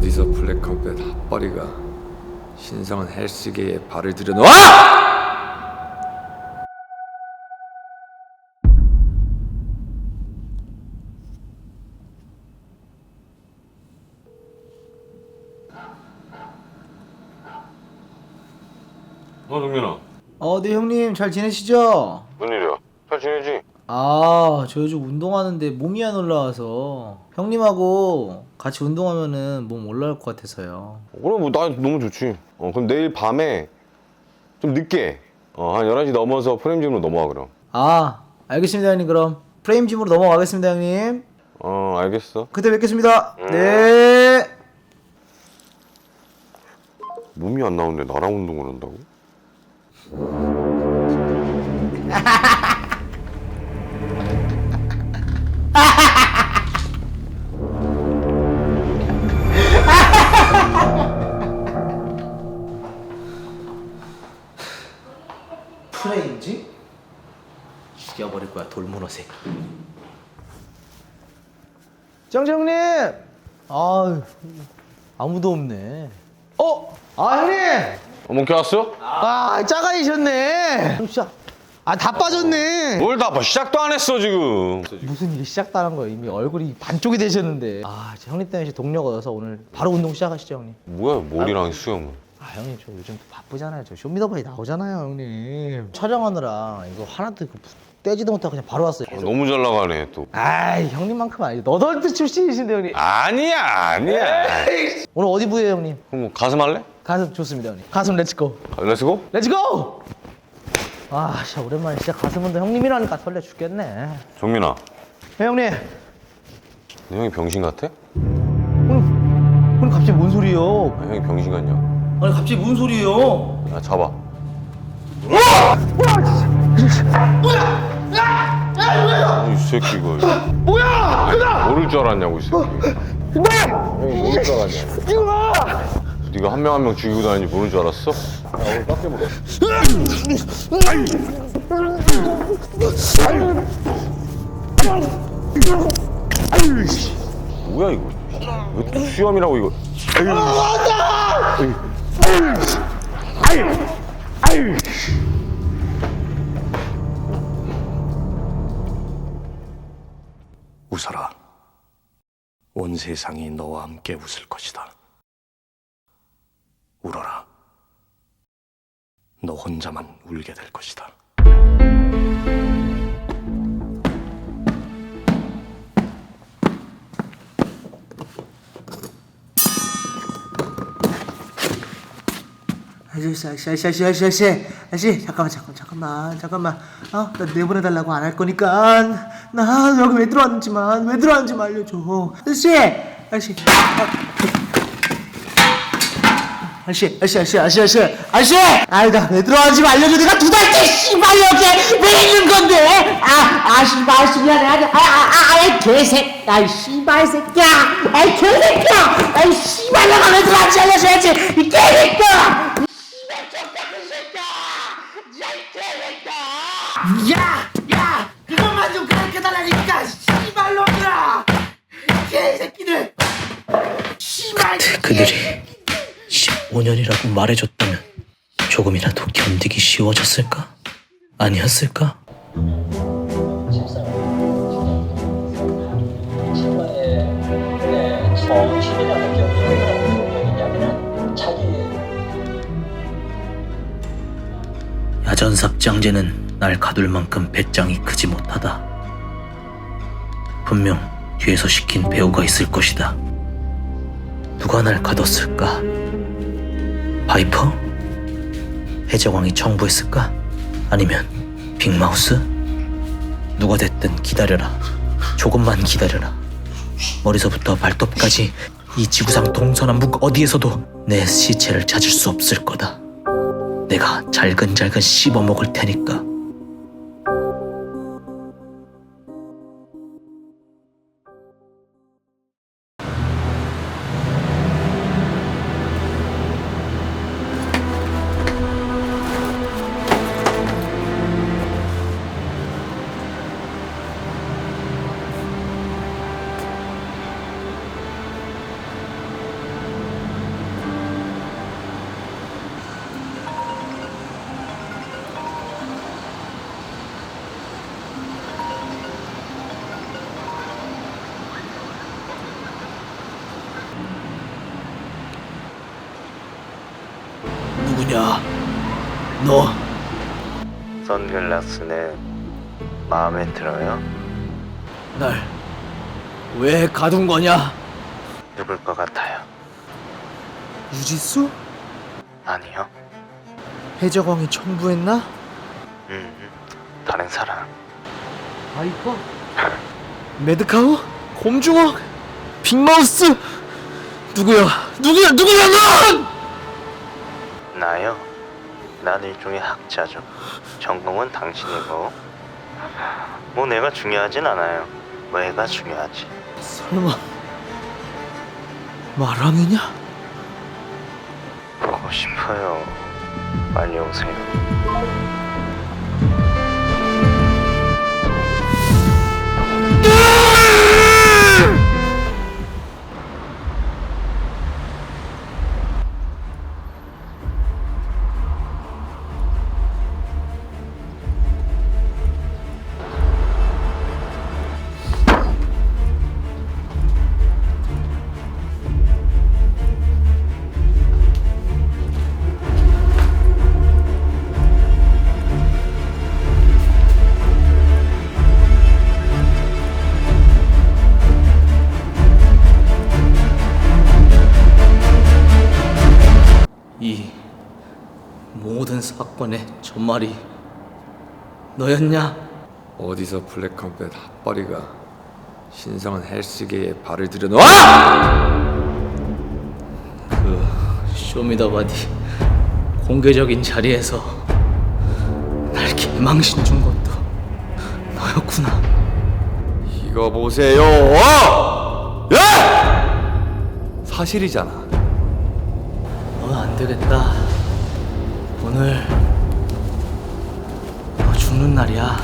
어디서 블랙컴뱃 핫바리가 신성한 헬스계에 발을 들여놓아! 어 동민아 어, 네 형님 잘 지내시죠? 웬일이야 잘 지내지? 아, 저 요즘 운동하는데 몸이 안 올라와서 형님하고 같이 운동하면은 몸 올라올 것 같아서요. 그래 뭐나 너무 좋지 어 그럼 내일 밤에 좀 늦게 어 한 11시 넘어서 프레임짐으로 넘어와 그럼 아, 알겠습니다 형님 그럼 프레임짐으로 넘어가겠습니다 형님. 어 알겠어 그때 뵙겠습니다. 네. 몸이 안 나오는데 나랑 운동을 한다고? 거야 돌문어새. 정재 형님. 아, 아무도 없네. 어, 아 형님. 어 몽키 왔어? 아, 짜가이셨네. 진짜. 아, 다 빠졌네. 뭘 다 봐 시작도 안 했어 지금 무슨 일이 시작도 안한 거예요. 이미 얼굴이 반쪽이 되셨는데. 아, 진짜 형님 때문에 동력 얻어서 오늘 바로 운동 시작하시죠, 형님. 뭐야 머리랑 수염은 아, 형님 저 요즘 또 바쁘잖아요. 저 쇼미더바이 나오잖아요, 형님. 촬영하느라 이거 하나도 그 떼지도 못하고 그냥 바로 왔어요. 아, 너무 잘 나가네 또 아이, 형님만큼 아니죠. 너덜트 출신이신데, 형님. 아니야 아니야 오늘 어디 부예요, 형님? 그럼 뭐 가슴 할래? 가슴 좋습니다, 형님. 가슴 렛츠고. 렛츠고? 렛츠고! 아, 진짜 오랜만에 진짜 가슴 운동 형님이라니까 설레 죽겠네. 정민아 네, 형님. 내 형이 병신 같아? 형님, 형님 갑자기 뭔 소리예요? 아, 형이 병신 같냐 아니 갑자기 뭔 소리예요? 야 잡아 아니, 이 새끼 이거 뭐야? 모를 줄 알았냐고 이 새끼. 형이 모를 줄 알았냐 네가 한 명 한 명 죽이고 다니는지 모를 줄 알았어? 야 오늘 깎게 물어 뭐야 이거? 왜 또 수염이라고 이거 웃어라. 온 세상이 너와 함께 웃을 것이다. 울어라. 너 혼자만 울게 될 것이다. 아저씨, 아저씨, 아저씨, 아저씨, 아저씨, 아저씨, 잠깐만, 잠깐, 잠깐만, 잠깐만. 어, 나 내보내달라고 안 할 거니까. 나 여기 왜 들어왔는지만, 왜 들어왔는지만 알려줘. 아저씨, 아저씨. 아, 아저씨, 아저씨, 아저씨, 아저씨, 아저씨, 아저씨! 아이, 나왜 들어왔는지만 알려줘. 내가 두 달째 씨발 여기 왜 있는 건데? 아, 아, 씨발, 아저씨 미안해. 아, 아, 아, 아, 이 개새. 아이, 씨발 새끼야. 아이, 개새끼야. 아이, 씨발, 내가 왜 들어왔는지 알려줘야지. 이 개새끼야. 야! 야! 그것만 좀 가르쳐달라니까! 씨발놈들아! 개새끼들! 씨발! 그들이 15년이라고 말해줬다면 조금이라도 견디기 쉬워졌을까? 아니었을까? 야전삽장제는 날 가둘 만큼 배짱이 크지 못하다. 분명 뒤에서 시킨 배우가 있을 것이다. 누가 날 가뒀을까? 바이퍼? 해적왕이 청부했을까? 아니면 빅마우스? 누가 됐든 기다려라. 조금만 기다려라. 머리서부터 발톱까지 이 지구상 동서남북 어디에서도 내 시체를 찾을 수 없을 거다. 내가 잘근잘근 씹어먹을 테니까. 누구냐? 너 선글라스는 마음에 들어요? 날 왜 가둔 거냐? 누굴 것 같아요? 유지수? 아니요. 해적왕이 청부했나? 음, 다른 사람. 바이퍼? 매드카우? 곰주먹? 빅마우스? 누구야? 누구야? 누구야 넌? 나요? 난 일종의 학자죠. 전공은 당신이고. 뭐 내가 중요하진 않아요. 왜가 중요하지. 설마 마랑이냐? 보고 싶어요. 빨리 오세요. 사건의 전말이 너였냐? 어디서 블랙컴뱃 핫바리가 신성한 헬스계에 발을 들여놓아? 그 쇼미더바디 공개적인 자리에서 날 개망신 준 것도 너였구나. 이거 보세요. 예! 사실이잖아. 넌 안 되겠다. 오늘 너 죽는 날이야.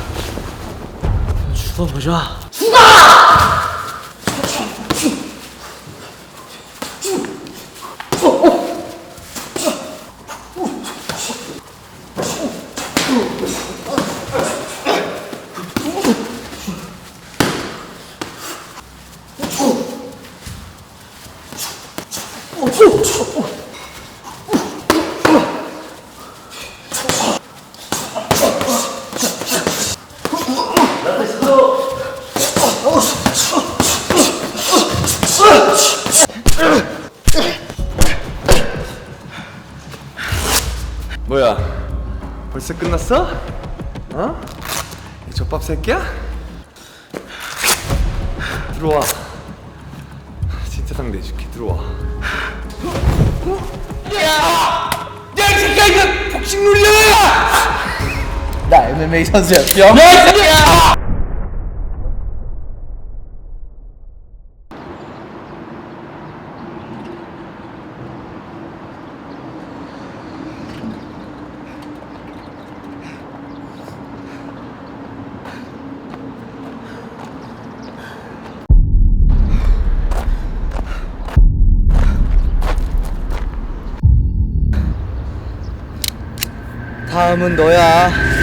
죽어보자. 뭐야? 벌써 끝났어? 어? 이 젖밥 새끼야? 들어와. 진짜 상대해 줄게. 들어와. 나 MMA 선수야 병! 다음은 너야